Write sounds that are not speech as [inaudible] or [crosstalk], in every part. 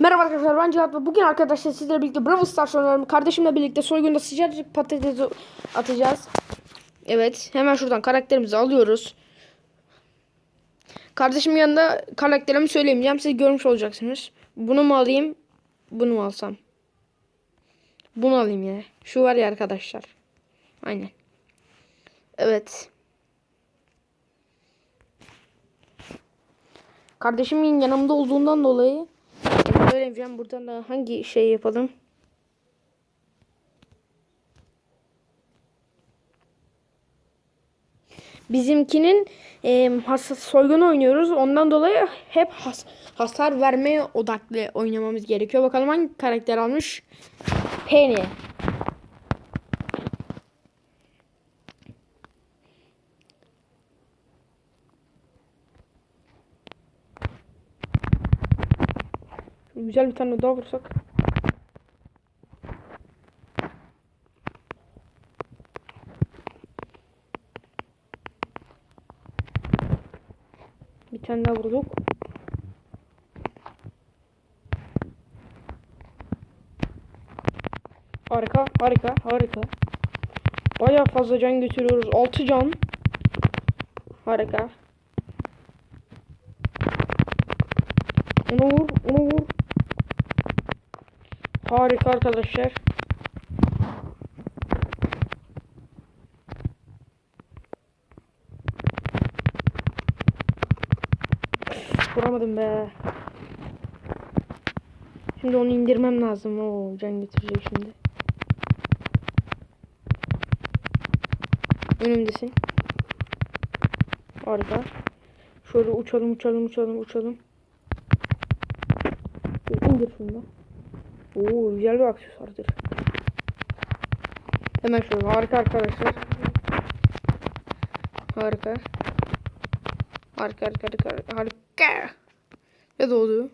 Merhaba arkadaşlar ben Cihat ve bugün arkadaşlar sizlerle birlikte Brawl Stars oynuyorum. Kardeşimle birlikte soygunda sıcacık patates atacağız. Evet hemen şuradan karakterimizi alıyoruz. Kardeşimin yanında karakterimi söylemeyeceğim siz görmüş olacaksınız. Bunu mu alayım bunu mu alsam? Bunu alayım ya. Şu var ya arkadaşlar. Aynen. Evet. Kardeşimin yanımda olduğundan dolayı söylemeyeceğim. Buradan da hangi şey yapalım? Bizimkinin e, has, soygun oynuyoruz. Ondan dolayı hep has, hasar vermeye odaklı oynamamız gerekiyor. Bakalım hangi karakter almış? Penny. Güzel bir tane daha vursak. Bir tane daha vurduk. Harika, harika, harika. Bayağı fazla can götürüyoruz. 6 can. Harika. Onu vur. Harika arkadaşlar. Vuramadım be. Şimdi onu indirmem lazım. O can getirecek şimdi. Önümdesin. Harika. Şöyle uçalım uçalım uçalım uçalım. İndir şunu. Oo güzel bir aksesuardır. Hemen şöyle harika arkadaşlar. Harika. Harika harika harika harika. Ne doğdu?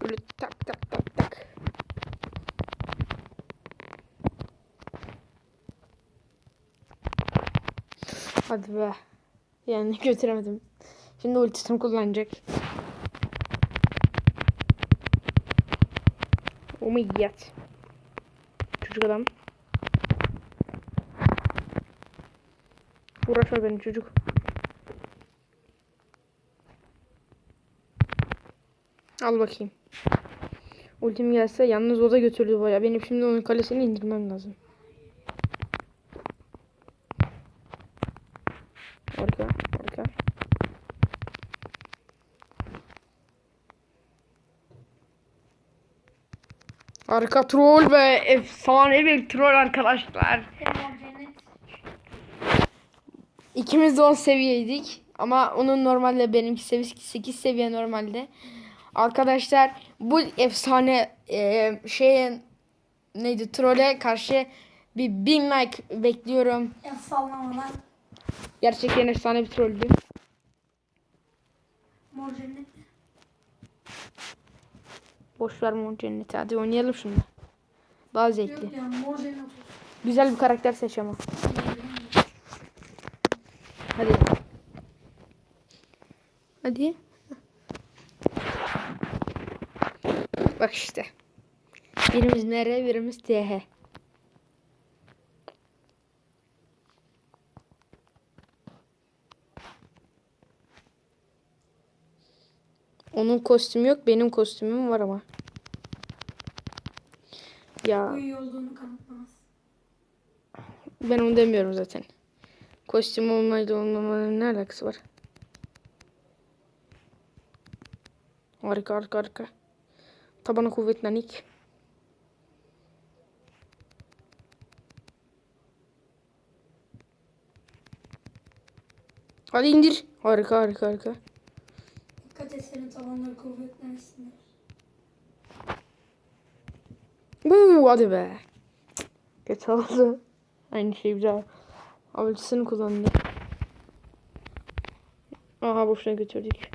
Şöyle tak tak tak tak. Hadi be. Yani [laughs] götüremedim. Şimdi ultisini kullanacak. Oh my god. Çocuk adam. Uğraşma benim çocuk. Al bakayım. Ultim gelse yalnız o da götürdü baya. Benim şimdi onun kalesini indirmem lazım. Harika, harika. Harika troll ve efsane bir troll arkadaşlar. İkimiz de 10 seviyeydik. Ama onun normalde benimki seviyesi 8 seviye normalde. Arkadaşlar bu efsane e, şeyin neydi trolle karşı bir bin like bekliyorum. Ya sallama lan. Gerçekten efsane bir trolldü. Mor cennet. Boş ver mor cenneti. Hadi oynayalım şunu. Daha zevkli. Yok ya mor cennet olsun. Güzel bir karakter seç ama. Hadi. Hadi. Bak işte. Birimiz nere, birimiz TH. Onun kostümü yok, benim kostümüm var ama. Ya. Bu iyi olduğunu kanıtlamaz. Ben onu demiyorum zaten. Kostüm olmayla olmamanın ne alakası var? Harika harika harika. Tabana kuvvetlenik. Hadi indir. Harika harika harika. Kuvvetlensinler. Uuu hadi be. Kötü oldu. Aynı şey güzel. Avcısını kullandı. Aha boşuna götürdük.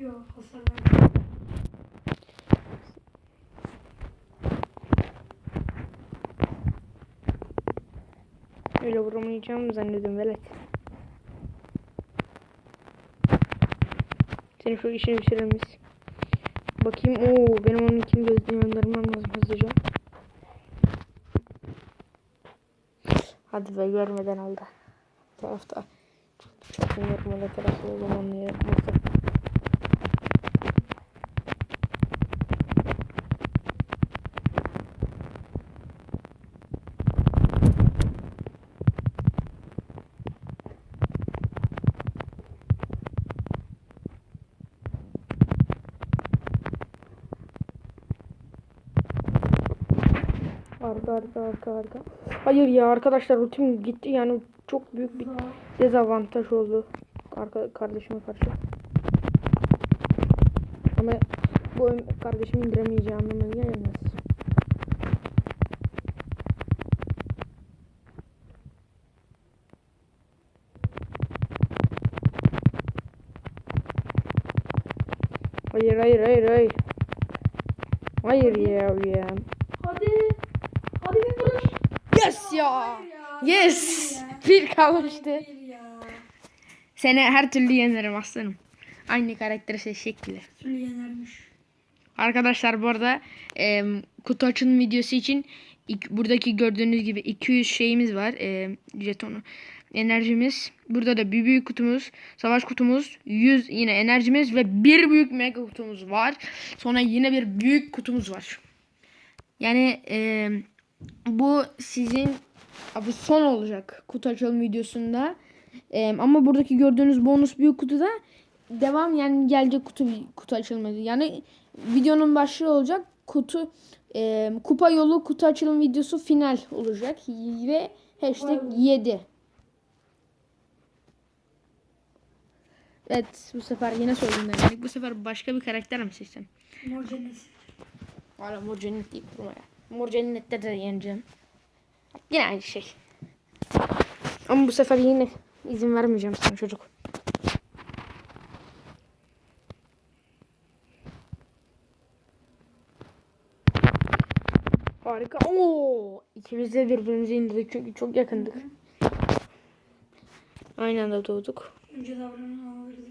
Yok hasar bile vuramayacağımı zannediyorum velet. Senin şu işini bitirelim biz. Bakayım. Oo benim onun ikini gözden göndermem lazım hızlıca. Hadi be görmeden aldı. Tarafta çok normal tarafı o zaman ne yapması. Arka arka arka. Hayır ya arkadaşlar ultim gitti yani çok büyük bir dezavantaj oldu arka kardeşime karşı. Ama bu kardeşimi indiremeyeceği anlamına gelmez. Hayır hayır hayır hayır. Hayır ya ya. Hadi. Hadi bir vuruş. Yes ya. Yes. [laughs] Bir kalmıştı. Seni her türlü yenerim aslanım. Aynı karakteri seçecek bile. Türlü yenermiş. Arkadaşlar bu arada e, kutu açılım videosu için ilk- buradaki gördüğünüz gibi 200 şeyimiz var. E, jetonu. Enerjimiz. Burada da bir büyük kutumuz, savaş kutumuz, 100 yine enerjimiz ve bir büyük mega kutumuz var. Sonra yine bir büyük kutumuz var. Yani e, bu sizin bu son olacak kutu açılım videosunda. E, ama buradaki gördüğünüz bonus büyük kutuda devam yani gelecek kutu kutu açılımı. Yani videonun başlığı olacak kutu e, kupa yolu kutu açılım videosu final olacak ve hashtag 7. Evet bu sefer yine söyledim demek. Bu sefer başka bir karakter mi seçsem? Mor cennet. Valla mor cennet deyip durma ya. Mor cennette de yeneceğim. Yine aynı şey. Ama bu sefer yine izin vermeyeceğim sana çocuk. Harika. Oo! İkimiz de birbirimizi indirdik çünkü çok yakındık. Aynı anda doğduk. Önce davranan alırdı.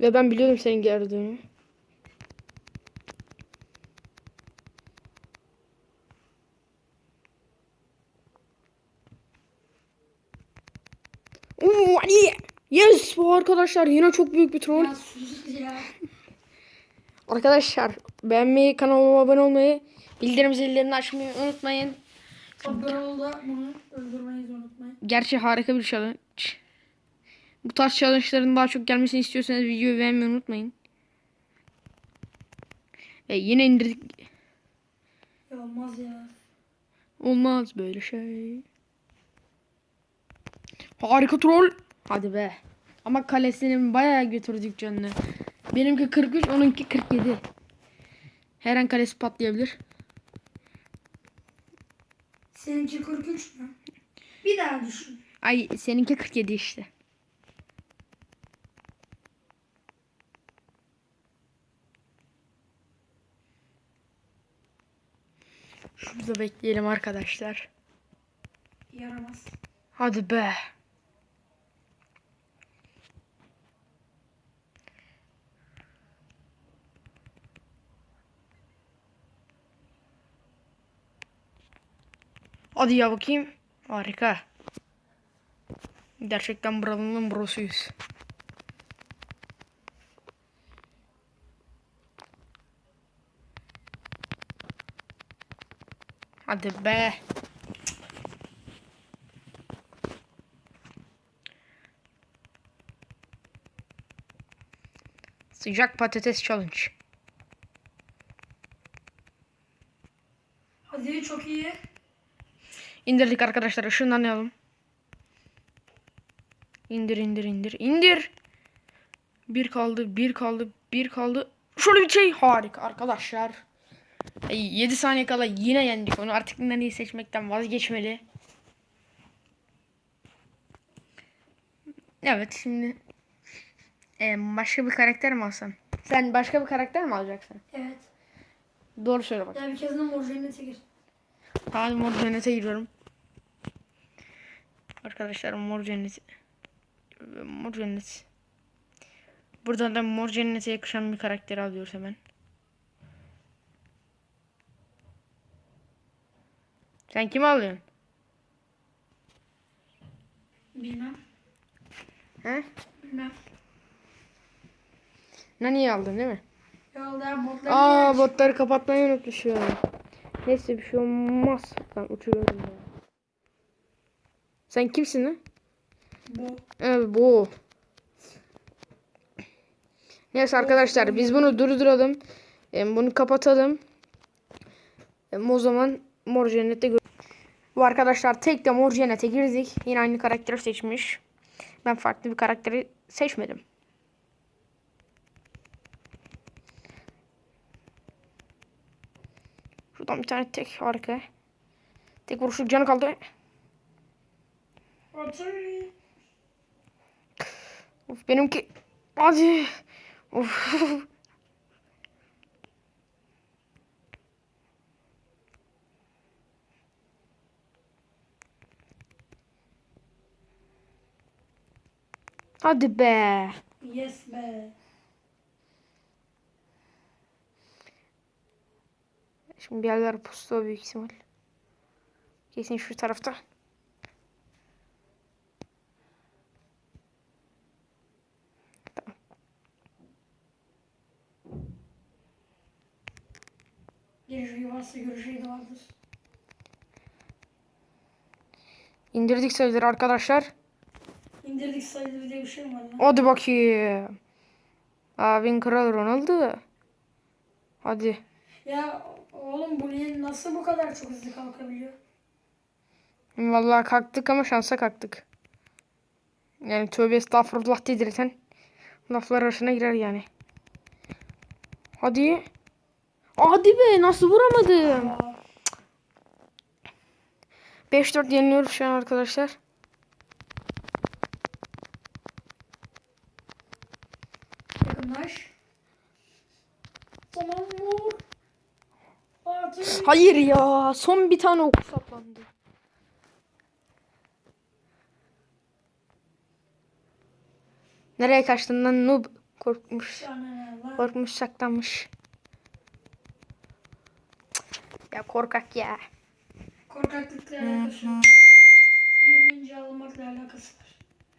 Ve ben biliyordum senin gördüğünü. Oo, Ali! Yes! Bu arkadaşlar yine çok büyük bir troll. Ya sus ya. Arkadaşlar beğenmeyi, kanalıma abone olmayı, bildirim zillerini açmayı unutmayın. Abdurrahman'da bunu öldürmeyi unutmayın. Gerçi harika bir challenge. Bu tarz challenge'ların daha çok gelmesini istiyorsanız videoyu beğenmeyi unutmayın. Ve yine indirdik. Ya olmaz ya. Olmaz böyle şey. Harika troll. Hadi be. Ama kalesini bayağı götürdük canını. Benimki 43, onunki 47. Her an kalesi patlayabilir. Seninki 43 mü? Bir daha düşün. Ay seninki 47 işte. Şurada bekleyelim arkadaşlar. Yaramaz. Hadi be. Hadi ya bakayım. Harika. Gerçekten buranın burasıyız. Hadi be. Sıcak patates challenge. Hadi çok iyi. İndirdik arkadaşlar. Işınlanalım. İndir indir indir. indir. Bir kaldı. Bir kaldı. Bir kaldı. Şöyle bir şey. Harika arkadaşlar. 7 saniye kala yine yendik onu. Artık neyi seçmekten vazgeçmeli. Evet şimdi e, başka bir karakter mi alsam? Sen başka bir karakter mi alacaksın? Evet. Doğru söyle bak. Ya bir kez de mor cennete gir. Hadi mor cennete giriyorum. Arkadaşlar mor cennet. Mor cennet. Buradan da mor cennete yakışan bir karakteri alıyoruz hemen. Sen kimi alıyorsun? Bilmem. He? Bilmem. Nani'yi aldın değil mi? Yolda botları Aa botları kapatmayı unutmuşum. Neyse bir şey olmaz. Ben uçuruyorum ya. Sen kimsin lan? Bu. Evet bu. Neyse arkadaşlar biz bunu durduralım. Em, Bunu kapatalım. Em, O zaman mor cennette gör- Bu arkadaşlar tek de mor cennete girdik. Yine aynı karakteri seçmiş. Ben farklı bir karakteri seçmedim. Şuradan bir tane tek harika. Tek vuruşluk canı kaldı. Otur. Of benimki. Hadi. Of. Hadi be. Yes be. Şimdi bir yerler pusu büyük ihtimal. Kesin şu tarafta. Varsa görüşü de vardır. İndirdik sayıları arkadaşlar. İndirdik sayılır diye bir şey mi var lan? Hadi bakayım. Abin kral Ronaldo. Hadi. Ya oğlum bu niye nasıl bu kadar çok hızlı kalkabiliyor? Vallahi kalktık ama şansa kalktık. Yani tövbe estağfurullah dedirten laflar arasına girer yani. Hadi. Hadi be nasıl vuramadım. Aa, 5-4 yeniliyoruz şu an arkadaşlar. yakınlaş. Tamam vur. Hayır ya son bir tane ok saplandı. Nereye kaçtın lan noob? Korkmuş. Korkmuş saklanmış. Ya korkak ya. Korkaklıkla alakası yok. Yeminci almakla alakası var.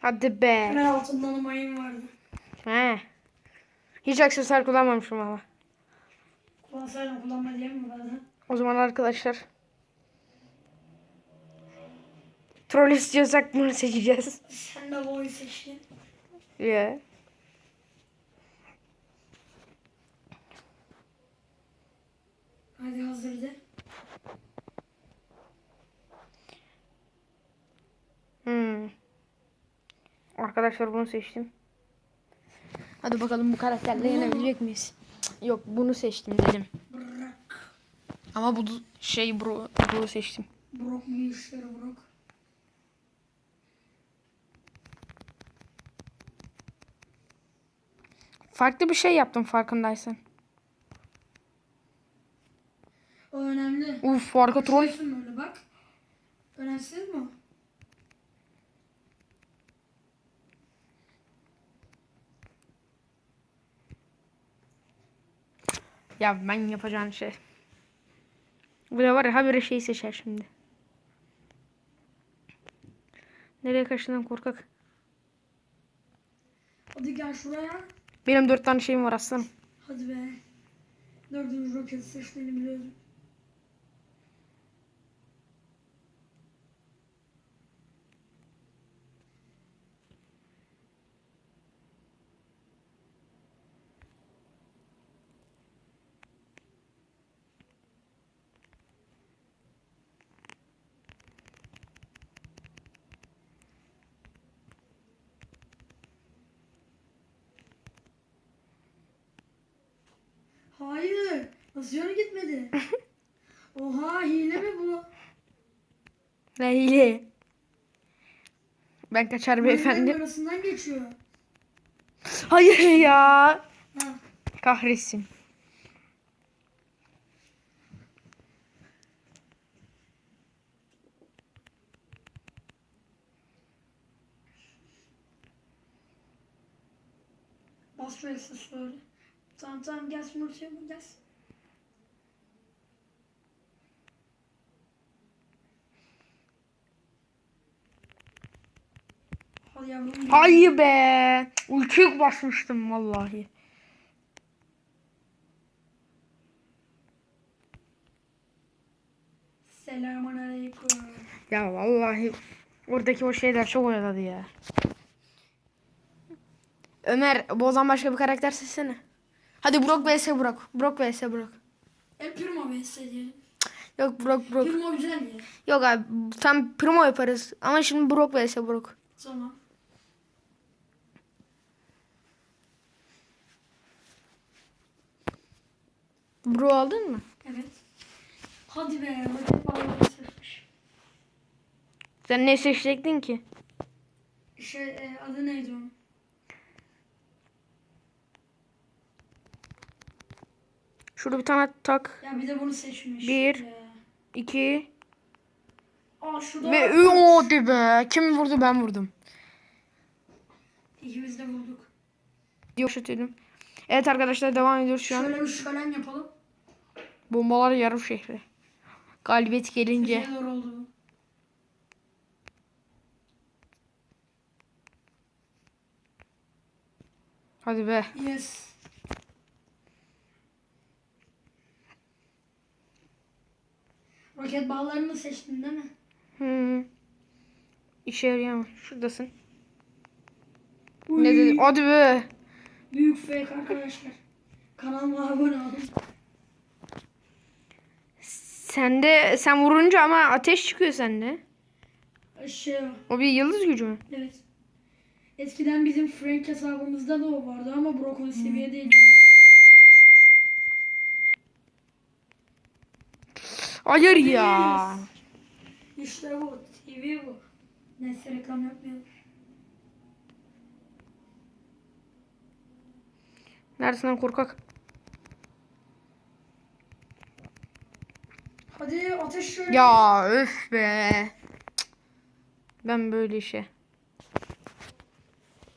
Hadi be. Ben altından mayın vardı. He. Hiç aksesuar kullanmamışım ama. Kullansaydım kullanma diye mi bazen? O zaman arkadaşlar. Troll istiyorsak bunu seçeceğiz. Sen de boyu seçtin. Ya. Hadi hazır de. Hmm. Arkadaşlar bunu seçtim. Hadi bakalım bu karakterle yenebilecek miyiz? Yok bunu seçtim dedim. Bırak. Ama bu şey bro, bro seçtim. Brok bir işleri Brok. Farklı bir şey yaptım farkındaysan. O önemli. Uf arka troll. Böyle bak. Önemsiz mi? Ya ben yapacağım şey. Bu da var ya habire şey seçer şimdi. Nereye kaçtın lan korkak? Hadi gel şuraya. Benim dört tane şeyim var aslanım. Hadi be. Dördüncü roketi seçtiğini biliyorum. Hayır. Nasıl yönü gitmedi? [laughs] Oha hile mi bu? Ne hile? Ben kaçar beyefendi. Gözlerin arasından geçiyor. Hayır ya. Ha. Kahretsin. Bas şuraya söyle. Tamam tamam bu gelsin. Hadi yavrum. Ay be. Ultiyi basmıştım vallahi. Selamun aleyküm. Ya vallahi oradaki o şeyler çok oyaladı ya. Ömer Bozan başka bir karakter seçsene. Hadi Brock vs Brock. Brock vs Brock. El Primo vs diyelim. Yok Brock Brock. Primo güzel ya. Yok abi tam primo yaparız. Ama şimdi Brock vs Brock. Tamam. Bro aldın mı? Evet. Hadi be. Roket bağlamayı seçmiş. Sen ne seçecektin ki? Şey e, adı neydi onun? Şurada bir tane tak. Ya bir de bunu seçmiş. Bir. Ya. iki Aa şurada ve ü hadi be. Kim vurdu ben vurdum. İkimiz de vurduk. Yok şutuyordum. Evet arkadaşlar devam ediyoruz şu an. Şöyle bir şölen yapalım. Bombalar yarım şehri. Galibiyet gelince. Ne zor oldu. Hadi be. Yes. Roket bağlarını seçtin değil mi? Hı. İşe yarıyor mu? Şuradasın. Uy, Ne dedi? Hadi be. Büyük fake arkadaşlar. Kanalıma abone olun. Sende sen vurunca ama ateş çıkıyor sende. Şey O bir yıldız gücü mü? evet. Eskiden bizim Frank hesabımızda da o vardı ama Brock o seviye değil. Hayır ya. İşte bu. TV bu. Neyse reklam yapmayalım. Neredesin lan korkak? Hadi ateş şöyle. Ya öf be. Cık. Ben böyle işe.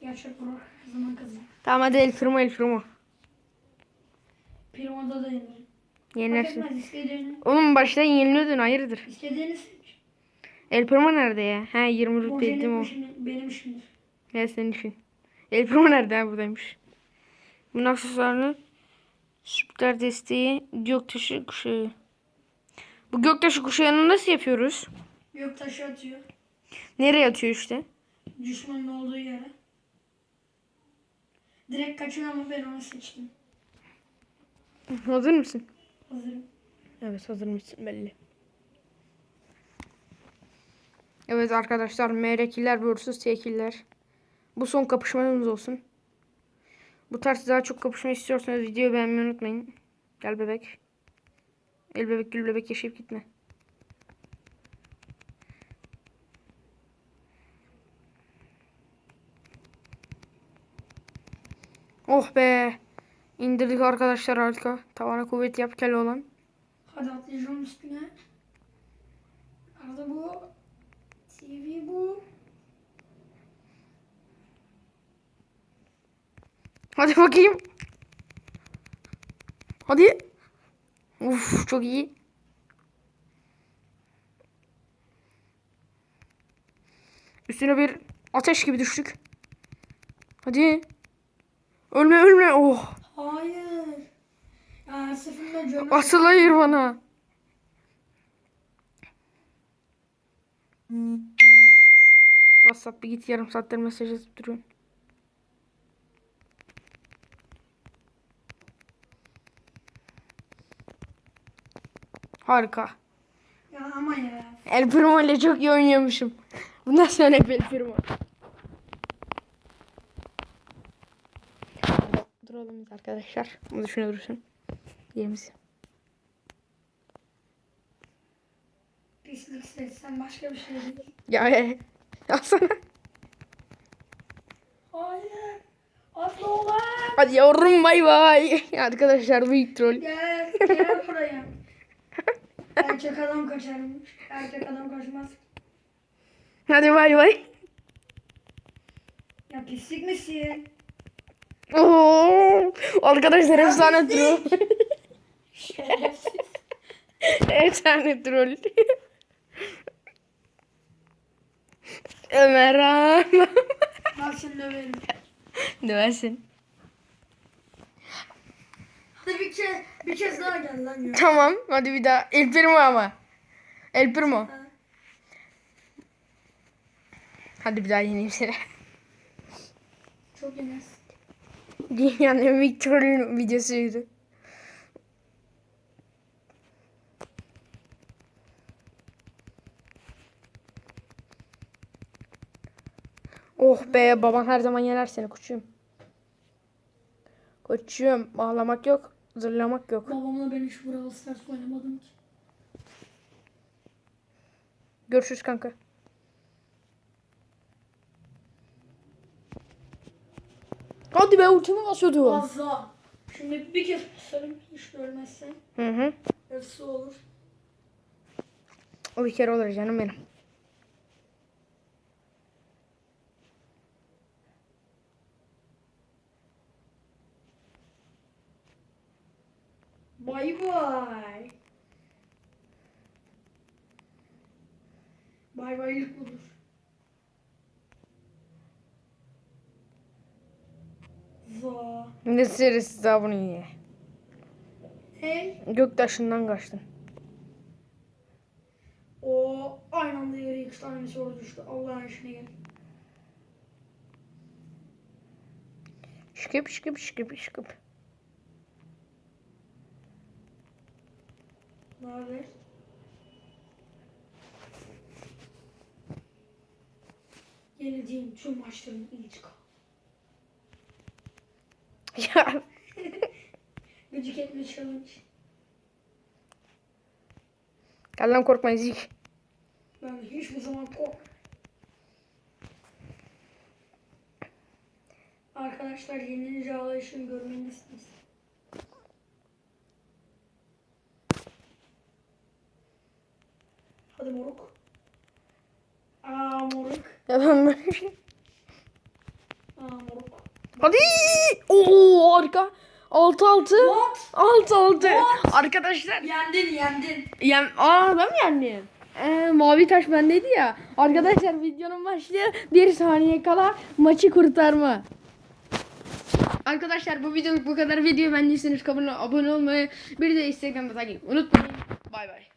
Gerçek. Her zaman kazan. Tamam hadi el firma el firma. Primo'da da yenir. Fark Yenersin. etmez istediğini. Oğlum başta yeniliyordun hayırdır? İstediğini seç. El firma nerede ya? He 20 O rütbe ettim o. benim işimdir. Ne senin için? El firma nerede ha buradaymış. Bunun aksesuarını süper desteği göktaşı kuşağı. Bu göktaşı kuşağını nasıl yapıyoruz? Gök taşı atıyor. Nereye atıyor işte? Düşmanın olduğu yere. Direkt kaçıyor ama ben onu seçtim. Hazır mısın? Hazırım. Evet hazır mısın belli. Evet arkadaşlar MR2'ler vs T2'ler. Bu son kapışmamız olsun. Bu tarz daha çok kapışma istiyorsanız videoyu beğenmeyi unutmayın. Gel bebek. El bebek gül bebek yaşayıp gitme. Oh be. İndirdik arkadaşlar harika. Tavana kuvvet yap kel olan. Hadi atlayacağım üstüne. Arada bu. TV bu. Hadi bakayım. Hadi. Uf çok iyi. Üstüne bir ateş gibi düştük. Hadi. Ölme ölme. Oh. Hayır. Ya her seferinde canım. Asıl hayır bana. WhatsApp bir git yarım saattir mesaj yazıp duruyorsun. Harika. Ya ama ya. El Primo ile çok iyi oynuyormuşum. Bundan sonra El Primo. Biz arkadaşlar. Bu düşüne dursun. Yerimiz. Pislik seçsen başka bir şey değil. Ya e. Alsana. Hayır. Atla ulan. Hadi yavrum bay bay. Arkadaşlar büyük troll. Gel. Gel buraya. Erkek adam kaçarmış. Erkek adam kaçmaz. Hadi bay bay. Ya pislik misin? Arkadaşlar efsane troll. Efsane troll. Ömer abi. Bak şimdi döverim. Döversin. Hadi bir kez, bir kez daha gel lan ya. Tamam hadi bir daha. El Primo ama. El Primo. Ha. Hadi bir daha yeneyim seni. Çok yemez. Dünyanın en büyük trollün videosuydu. Oh be baban her zaman yener seni koçum. Koçum ağlamak yok, zırlamak yok. Babamla ben hiç Brawl Stars oynamadım ki. Görüşürüz kanka. Hadi be ultimi basıyordum. Fazla. Şimdi bir kez pusarım hiç ölmezsen. Hı hı. Hepsi olur. O bir kere olur canım benim. Bay bay. Bay bay ilk budur. Za. Ne serisi daha bunu ye. Hey. Göktaşından kaçtın. O aynı anda yere iki tane soru düştü. Allah'ın işine gel. Şıkıp şıkıp şıkıp şıkıp. Ne haber? Yenildiğim tüm maçların intikam. Ya [laughs] Gıcık etme challenge. gel lan korkma ezik. Ben hiçbir zaman kork. Arkadaşlar yenilince ağlayışını görmelisiniz. Hadi moruk. Aa moruk. Ya ben böyle bir şey. Aa moruk. Hadi. Oo harika. 6 6. What? 6 6. What? Arkadaşlar. Yendin yendin. Yem Aa ben mi yendim? Ee, mavi taş bendeydi ya. Arkadaşlar videonun başlığı bir saniye kala maçı kurtarma. Arkadaşlar bu videoluk bu kadar. Videoyu beğendiyseniz abone olmayı bir de Instagram'da takip unutmayın. Bay bay.